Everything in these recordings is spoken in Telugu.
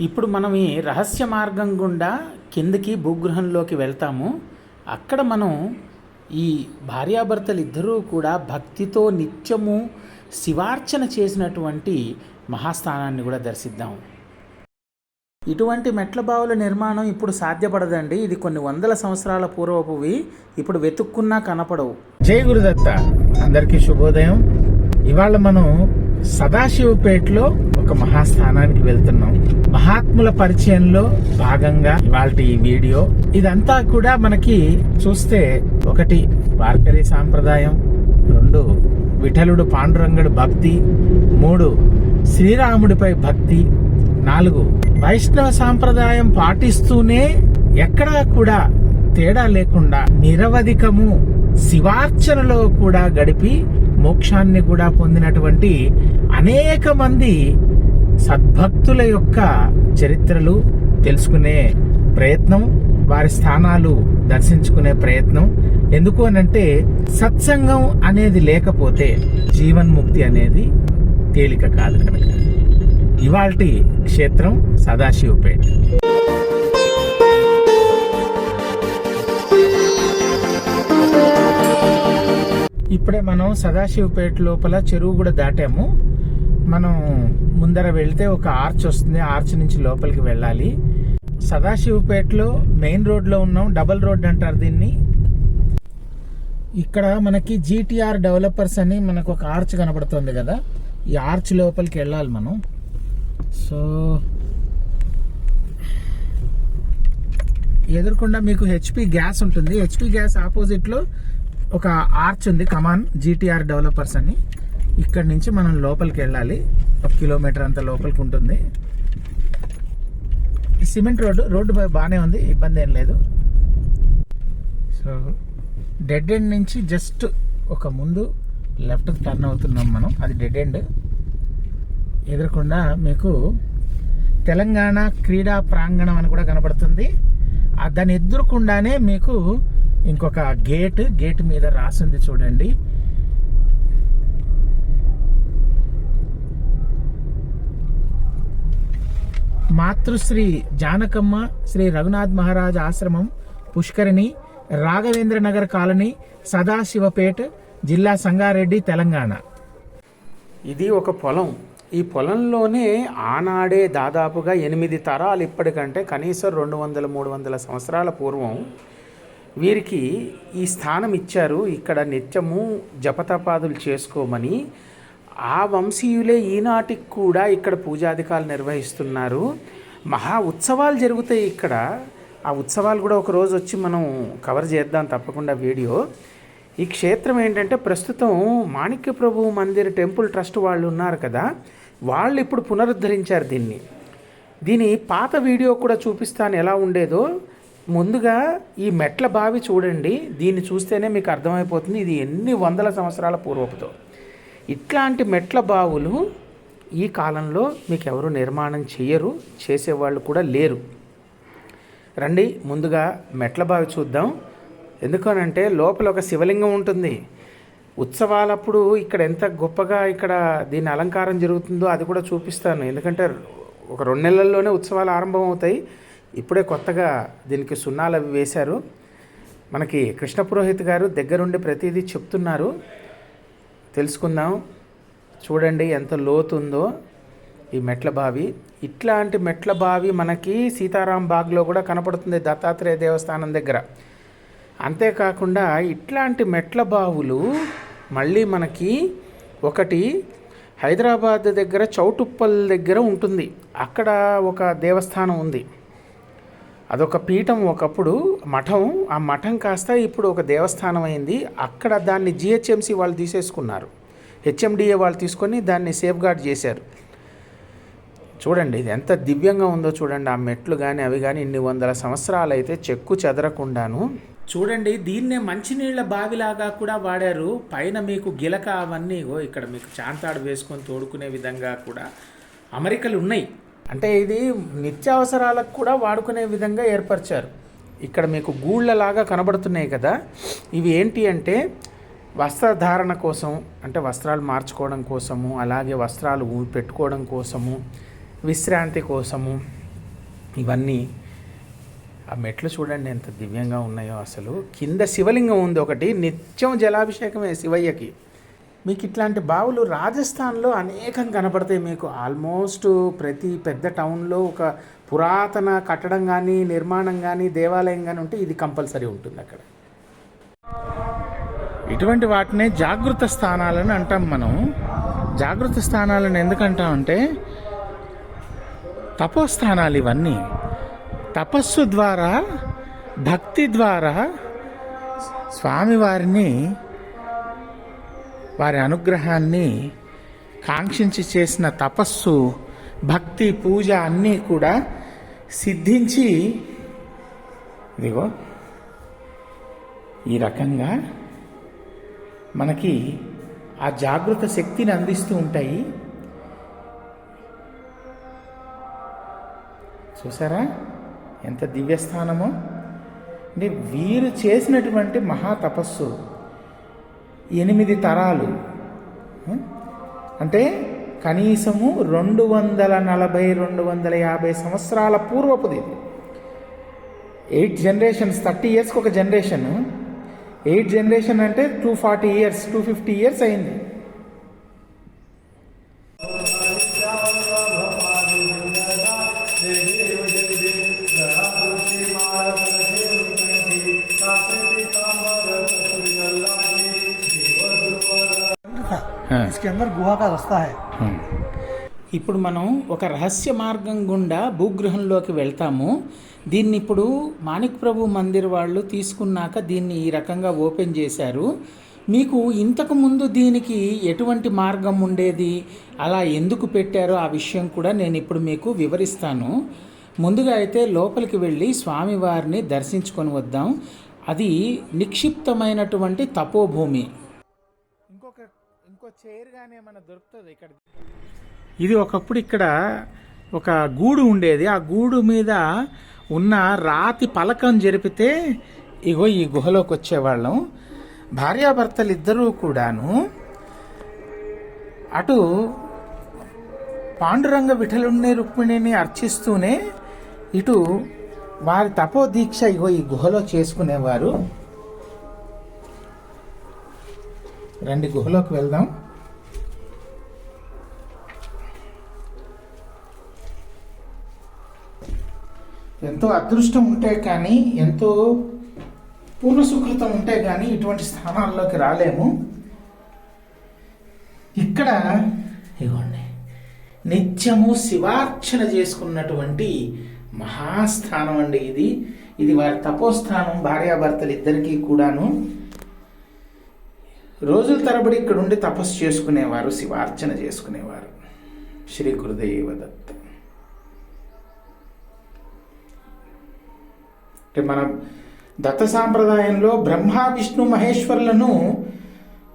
ఇప్పుడు మనం ఈ రహస్య మార్గం గుండా కిందకి భూగృహంలోకి వెళ్తాము. అక్కడ మనం ఈ భార్యాభర్తలు ఇద్దరూ కూడా భక్తితో నిత్యము శివార్చన చేసినటువంటి మహాస్థానాన్ని కూడా దర్శిద్దాం. ఇటువంటి మెట్ల బావుల నిర్మాణం ఇప్పుడు సాధ్యపడదండి. ఇది కొన్ని వందల సంవత్సరాల పూర్వపువి ఇప్పుడు వెతుక్కున్నా కనపడవు. జై గురుదత్త. అందరికీ శుభోదయం. ఇవాళ మనం సదాశివపేటలో ఒక మహాస్థానానికి వెళ్తున్నాం. మహాత్ముల పరిచయంలో భాగంగా ఇవాళ ఈ వీడియో. ఇదంతా కూడా మనకి చూస్తే ఒకటి వార్కరీ సాంప్రదాయం రెండు విఠలుడు పాండురంగడు భక్తి మూడు శ్రీరాముడిపై భక్తి నాలుగు వైష్ణవ సాంప్రదాయం పాటిస్తూనే ఎక్కడా కూడా తేడా లేకుండా నిరవధికము శివార్చనలో కూడా గడిపి మోక్షాన్ని కూడా పొందినటువంటి అనేక మంది సద్భక్తుల యొక్క చరిత్రలు తెలుసుకునే ప్రయత్నం వారి స్థానాలు దర్శించుకునే ప్రయత్నం. ఎందుకు అనంటే సత్సంగం అనేది లేకపోతే జీవన్ముక్తి అనేది తేలిక కాదు కనుక. ఇవాల్టి క్షేత్రం సదాశివపేట. ఇప్పుడే మనం సదాశివపేట లోపల చెరువు కూడా దాటాము. మనం ముందర వెళ్తే ఒక ఆర్చ్ వస్తుంది. ఆర్చ్ నుంచి లోపలికి వెళ్ళాలి. సదాశివపేటలో మెయిన్ రోడ్లో ఉన్నాం. డబల్ రోడ్ అంటారు దీన్ని. ఇక్కడ మనకి జీటీఆర్ డెవలపర్స్ అని మనకు ఒక ఆర్చ్ కనబడుతుంది కదా. ఈ ఆర్చ్ లోపలికి వెళ్ళాలి మనం. సో ఎదురుకుండా మీకు హెచ్పి గ్యాస్ ఉంటుంది. హెచ్పి గ్యాస్ ఆపోజిట్లో లో ఒక ఆర్చ్ ఉంది. కమాన్ జీటీఆర్ డెవలపర్స్ అని. ఇక్కడ నుంచి మనం లోపలికి వెళ్ళాలి. ఒక కిలోమీటర్ అంత లోపలికి ఉంటుంది. సిమెంట్ రోడ్డు రోడ్డు బాగానే ఉంది. ఇబ్బంది ఏం లేదు. సో డెడ్ ఎండ్ నుంచి జస్ట్ ఒక ముందు లెఫ్ట్ టర్న్ అవుతున్నాం మనం. అది డెడ్ ఎండ్ ఎదురకుండా మీకు తెలంగాణ క్రీడా ప్రాంగణం అని కూడా కనబడుతుంది. దాన్ని ఎదురుకుండానే మీకు ఇంకొక గేట్ గేట్ మీద రాసింది చూడండి. మాతృశ్రీ జానకమ్మ శ్రీ రఘునాథ్ మహారాజ్ ఆశ్రమం పుష్కరిణి రాఘవేంద్ర నగర్ కాలనీ సదాశివపేట్ జిల్లా సంగారెడ్డి తెలంగాణ. ఇది ఒక పొలం. ఈ పొలంలోనే ఆనాడే దాదాపుగా ఎనిమిది తరాలు ఇప్పటికంటే కనీసం రెండు వందల మూడు వందల సంవత్సరాల పూర్వం వీరికి ఈ స్థానం ఇచ్చారు. ఇక్కడ నిత్యము జపతపాదులు చేసుకోమని. ఆ వంశీయులే ఈనాటికి కూడా ఇక్కడ పూజాధికాలు నిర్వహిస్తున్నారు. మహా ఉత్సవాలు జరుగుతాయి ఇక్కడ. ఆ ఉత్సవాలు కూడా ఒక రోజు వచ్చి మనం కవర్ చేద్దాం తప్పకుండా వీడియో. ఈ క్షేత్రం ఏంటంటే ప్రస్తుతం మాణిక్య ప్రభు మందిర్ టెంపుల్ ట్రస్ట్ వాళ్ళు ఉన్నారు కదా. వాళ్ళు ఇప్పుడు పునరుద్ధరించారు దీన్ని. దీని పాత వీడియో కూడా చూపిస్తాను ఎలా ఉండేదో. ముందుగా ఈ మెట్ల బావి చూడండి. దీన్ని చూస్తేనే మీకు అర్థమైపోతుంది ఇది ఎన్ని వందల సంవత్సరాల పూర్వపుతో ఇట్లాంటి మెట్ల బావులు ఈ కాలంలో మీకు ఎవరు నిర్మాణం చేయరు చేసేవాళ్ళు కూడా లేరు. రండి ముందుగా మెట్ల బావి చూద్దాం. ఎందుకనంటే లోపల ఒక శివలింగం ఉంటుంది. ఉత్సవాలప్పుడు ఇక్కడ ఎంత గొప్పగా ఇక్కడ దీని అలంకారం జరుగుతుందో అది కూడా చూపిస్తాను. ఎందుకంటే ఒక రెండు నెలల్లోనే ఉత్సవాలు ఆరంభం అవుతాయి ఇప్పుడే కొత్తగా దీనికి సున్నాలు అవి వేశారు. మనకి కృష్ణ పురోహిత్ గారు దగ్గరుండి ప్రతిదీ చెప్తున్నారు. తెలుసుకుందాం. చూడండి ఎంత లోతు ఉందో ఈ మెట్ల బావి. ఇట్లాంటి మెట్ల బావి మనకి సీతారాం బాగ్లో కూడా కనపడుతుంది దత్తాత్రేయ దేవస్థానం దగ్గర. అంతేకాకుండా ఇట్లాంటి మెట్ల బావులు మళ్ళీ మనకి ఒకటి హైదరాబాద్ దగ్గర చౌటుప్పల్ దగ్గర ఉంటుంది. అక్కడ ఒక దేవస్థానం ఉంది. అదొక పీఠం ఒకప్పుడు మఠం ఆ మఠం కాస్త ఇప్పుడు ఒక దేవస్థానం అయింది అక్కడ దాన్ని జిహెచ్ఎంసి వాళ్ళు తీసేసుకున్నారు. హెచ్ఎండిఏ వాళ్ళు తీసుకొని దాన్ని సేఫ్ గార్డ్ చేశారు. చూడండి ఇది ఎంత దివ్యంగా ఉందో చూడండి. ఆ మెట్లు కానీ అవి కానీ ఇన్ని వందల సంవత్సరాలు అయితే చెక్కు చెదరకుండాను. చూడండి దీన్నే మంచినీళ్ళ బావిలాగా కూడా వాడారు. పైన మీకు గిలక అవన్నీ ఇక్కడ మీకు చాంతాడు వేసుకొని తోడుకునే విధంగా కూడా అమరికలు ఉన్నాయి అంటే ఇది నిత్యావసరాలకు కూడా వాడుకునే విధంగా ఏర్పరిచారు. ఇక్కడ మీకు గూళ్ళలాగా కనబడుతున్నాయి కదా. ఇవి ఏంటి అంటే వస్త్రధారణ కోసం అంటే వస్త్రాలు మార్చుకోవడం కోసము అలాగే వస్త్రాలు పెట్టుకోవడం కోసము విశ్రాంతి కోసము ఇవన్నీ ఆ మెట్లు చూడండి ఎంత దివ్యంగా ఉన్నాయో అసలు. కింద శివలింగం ఉంది ఒకటి నిత్యం జలాభిషేకమే శివయ్యకి. మీకు ఇట్లాంటి బావులు రాజస్థాన్లో అనేకం కనపడతాయి. మీకు ఆల్మోస్ట్ ప్రతి పెద్ద టౌన్లో ఒక పురాతన కట్టడం కానీ నిర్మాణం కానీ దేవాలయం కానీ ఉంటే ఇది కంపల్సరీ ఉంటుంది అక్కడ. ఇటువంటి వాటిని జాగృత స్థానాలని అంటాం మనం. జాగృత స్థానాలను ఎందుకంటామంటే తపోస్థానాలు ఇవన్నీ. తపస్సు ద్వారా భక్తి ద్వారా స్వామివారిని వారి అనుగ్రహాన్ని కాంక్షించి చేసిన తపస్సు భక్తి పూజ అన్నీ కూడా సిద్ధించి ఇదిగో ఈ రకంగా మనకి ఆ జాగృత శక్తిని అందిస్తూ ఉంటాయి. చూసారా? ఎంత దివ్యస్థానమో. అంటే వీరు చేసినటువంటి మహా తపస్సు. ఎనిమిది తరాలు. అంటే కనీసము రెండు వందల నలభై రెండు వందల యాభై సంవత్సరాల పూర్వపుది ఎయిట్ జనరేషన్స్ థర్టీ ఇయర్స్కి ఒక జనరేషన్ ఎయిట్ జనరేషన్ అంటే two forty years two fifty years అయింది. इसके अंदर गुहा का रास्ता है ఇప్పుడు మనం ఒక రహస్య మార్గం గుండా భూగృహంలోకి వెళ్తాము దీన్ని ఇప్పుడు మాణిక్ ప్రభు మందిర్ వాళ్ళు తీసుకున్నాక దీన్ని ఈ రకంగా ఓపెన్ చేశారు మీకు ఇంతకు ముందు దీనికి ఎటువంటి మార్గం ఉండేది అలా ఎందుకు పెట్టారో ఆ విషయం కూడా నేను ఇప్పుడు మీకు వివరిస్తాను ముందుగా అయితే లోపలికి వెళ్ళి స్వామివారిని దర్శించుకొని వద్దాం అది నిక్షిప్తమైనటువంటి తపోభూమి ఇంకొక చైర్ కానీ ఏమైనా దొరుకుతుంది ఇక్కడ? ఇది ఒకప్పుడు ఇక్కడ ఒక గూడు ఉండేది. ఆ గూడు మీద ఉన్న రాతి పలకం జరిపితే ఇగో ఈ గుహలోకి వచ్చేవాళ్ళం. భార్యాభర్తలు ఇద్దరూ కూడాను అటు పాండురంగ విఠలుణ్ణి రుక్మిణిని అర్చిస్తూనే ఇటు వారి తపోదీక్ష ఇగో ఈ గుహలో చేసుకునేవారు. రండి గుహలోకి వెళ్దాం. ఎంతో అదృష్టం ఉంటే కానీ ఎంతో పూర్ణ సుకృతం ఉంటే కానీ ఇటువంటి స్థానాల్లోకి రాలేము. ఇక్కడ ఇగోండి. నిత్యము శివార్చన చేసుకున్నటువంటి మహాస్థానం అండి ఇది. ఇది వారి తపోస్థానం భార్యాభర్తలు ఇద్దరికీ కూడాను. రోజుల తరబడి ఇక్కడ ఉండి తపస్సు చేసుకునేవారు శివార్చన చేసుకునేవారు. శ్రీ గురుదేవ దత్త అంటే మన దత్త సాంప్రదాయంలో బ్రహ్మ విష్ణు మహేశ్వరులను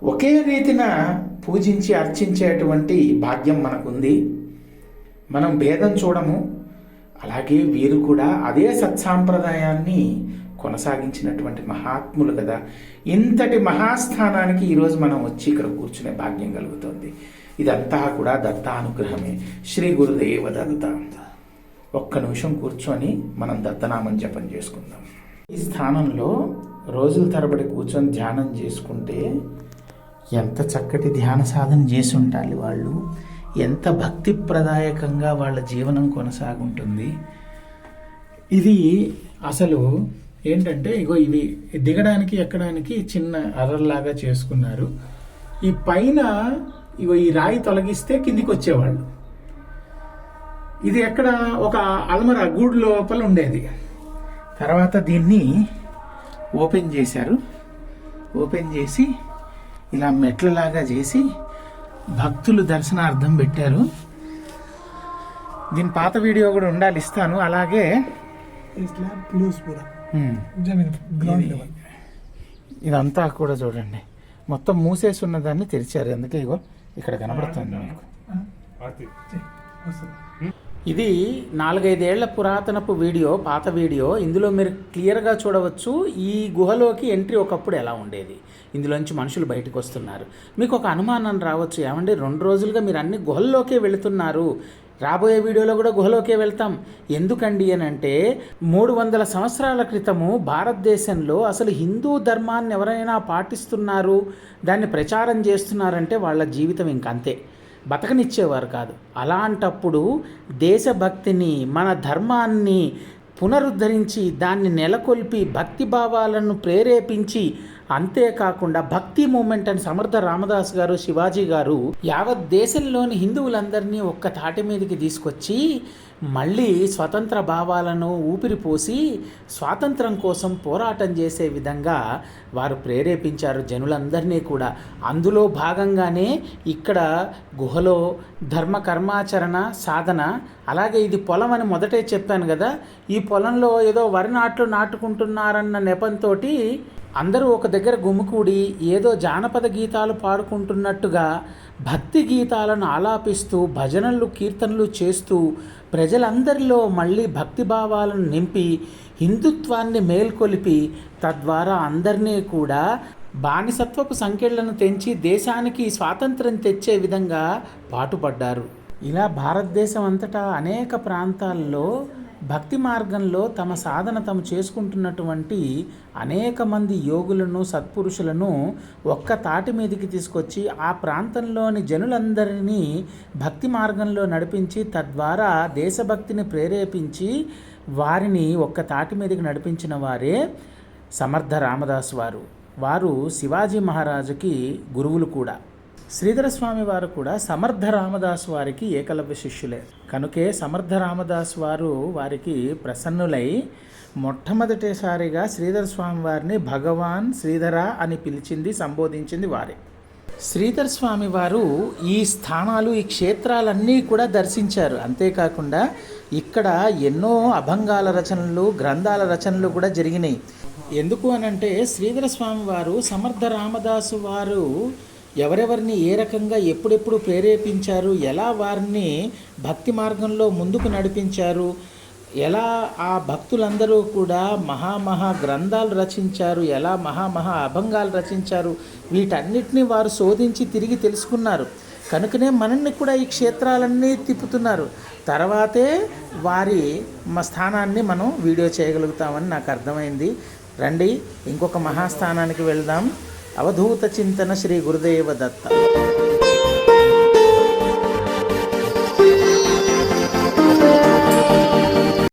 ఒకే రీతిన పూజించి అర్చించేటువంటి భాగ్యం మనకుంది. మనం భేదం చూడము. అలాగే వీరు కూడా అదే సత్సాంప్రదాయాన్ని కొనసాగించినటువంటి మహాత్ములు కదా. ఇంతటి మహాస్థానానికి ఈరోజు మనం వచ్చి ఇక్కడ కూర్చునే భాగ్యం కలుగుతుంది. ఇదంతా కూడా దత్తానుగ్రహమే. శ్రీ గురుదేవ దత్త. ఒక్క నిమిషం కూర్చొని మనం దత్తనామం జపం చేసుకుందాం. ఈ స్థానంలో రోజుల తరబడి కూర్చొని ధ్యానం చేసుకుంటే ఎంత చక్కటి ధ్యాన సాధన చేసి ఉండాలి వాళ్ళు. ఎంత భక్తిప్రదాయకంగా వాళ్ళ జీవనం కొనసాగుంటుంది. ఇది అసలు ఏంటంటే ఇగో ఇవి దిగడానికి ఎక్కడానికి చిన్న అరల్లాగా చేసుకున్నారు. ఈ పైన ఇగో ఈ రాయి తొలగిస్తే కిందికి వచ్చేవాళ్ళు ఇది ఎక్కడ ఒక అల్మర గూడు లోపల ఉండేది. తర్వాత దీన్ని ఓపెన్ చేశారు. ఓపెన్ చేసి ఇలా మెట్లలాగా చేసి భక్తులు దర్శనార్థం పెట్టారు. దీని పాత వీడియో కూడా ఉండాలి ఇస్తాను. అలాగే ఇట్లా బ్లూస్ కూడా. ఇదంతా కూడా చూడండి. మొత్తం మూసేసి ఉన్న దాన్ని తెరిచారు. అందుకే ఇగో ఇక్కడ కనబడుతుంది మీకు. Hmm? ఇది నాలుగైదేళ్ళ పురాతనపు వీడియో పాత వీడియో. ఇందులో మీరు క్లియర్గా చూడవచ్చు. ఈ గుహలోకి ఎంట్రీ ఒకప్పుడు ఎలా ఉండేది? ఇందులోంచి మనుషులు బయటకు వస్తున్నారు. మీకు ఒక అనుమానం రావచ్చు. ఏమండి? రెండు రోజులుగా మీరు అన్ని గుహల్లోకే వెళుతున్నారు. రాబోయే వీడియోలో కూడా గుహలోకే వెళ్తాం. ఎందుకండి అని అంటే మూడు వందల సంవత్సరాల క్రితము భారతదేశంలో అసలు హిందూ ధర్మాన్ని ఎవరైనా పాటిస్తున్నారు? దాన్ని ప్రచారం చేస్తున్నారంటే వాళ్ళ జీవితం ఇంకంతే. బతకనిచ్చేవారు కాదు. అలాంటప్పుడు దేశభక్తిని మన ధర్మాన్ని పునరుద్ధరించి దాన్ని నెలకొల్పి భక్తి భావాలను ప్రేరేపించి అంతేకాకుండా భక్తి మూమెంట్ అని సమర్థ రామదాస్ గారు శివాజీ గారు యావత్ దేశంలోని హిందువులందరినీ ఒక్క తాటి మీదకి తీసుకొచ్చి మళ్ళీ స్వతంత్ర భావాలను ఊపిరిపోసి స్వాతంత్రం కోసం పోరాటం చేసే విధంగా వారు ప్రేరేపించారు జనులందరినీ కూడా. అందులో భాగంగానే ఇక్కడ గుహలో ధర్మ కర్మాచరణ సాధన అలాగే ఇది పొలం అని మొదటే చెప్పాను కదా ఈ పొలంలో ఏదో వరి నాట్లు నాటుకుంటున్నారన్న నెపంతో అందరూ ఒక దగ్గర గుమికూడి ఏదో జానపద గీతాలు పాడుకుంటున్నట్టుగా భక్తి గీతాలను ఆలాపిస్తూ భజనలు కీర్తనలు చేస్తూ ప్రజలందరిలో మళ్ళీ భక్తి భావాలను నింపి హిందుత్వాన్ని మేల్కొలిపి తద్వారా అందరినీ కూడా బానిసత్వపు సంఖ్యలను తెంచి దేశానికి స్వాతంత్రం తెచ్చే విధంగా పాటుపడ్డారు. ఇలా భారతదేశం అంతటా అనేక ప్రాంతాల్లో భక్తి మార్గంలో తమ సాధన తాము చేసుకుంటున్నటువంటి అనేక మంది యోగులను సత్పురుషులను ఒక్క తాటి మీదకి తీసుకొచ్చి ఆ ప్రాంతంలోని జనులందరినీ భక్తి మార్గంలో నడిపించి తద్వారా దేశభక్తిని ప్రేరేపించి వారిని ఒక్క తాటి మీదకి నడిపించిన వారే సమర్థ రామదాస్ వారు. వారు శివాజీ మహారాజుకి గురువులు కూడా. శ్రీధర స్వామి వారు కూడా సమర్థ రామదాస్ వారికి ఏకలవ్య శిష్యులే. కనుకే సమర్థ రామదాస్ వారు వారికి ప్రసన్నులై మొట్టమొదటిసారిగా శ్రీధర స్వామి వారిని భగవాన్ శ్రీధర అని పిలిచింది సంబోధించింది వారే. శ్రీధర స్వామి వారు ఈ స్థానాలు ఈ క్షేత్రాలన్నీ కూడా దర్శించారు. అంతేకాకుండా ఇక్కడ ఎన్నో అభంగాల రచనలు గ్రంథాల రచనలు కూడా జరిగినాయి. ఎందుకు అనంటే శ్రీధర స్వామి వారు సమర్థ రామదాసు వారు ఎవరెవరిని ఏ రకంగా ఎప్పుడెప్పుడు ప్రేరేపించారు ఎలా వారిని భక్తి మార్గంలో ముందుకు నడిపించారు ఎలా ఆ భక్తులందరూ కూడా మహామహా గ్రంథాలు రచించారు ఎలా మహామహా అభంగాలు రచించారు వీటన్నిటిని వారు శోధించి తిరిగి తెలుసుకున్నారు. కనుకనే మనల్ని కూడా ఈ క్షేత్రాలన్నీ తిప్పుతున్నారు. తర్వాతే వారి మా స్థానాన్ని మనం వీడియో చేయగలుగుతామని నాకు అర్థమైంది. రండి ఇంకొక మహాస్థానానికి వెళ్దాం. అవధూత చింతన శ్రీ గురుదేవ దత్త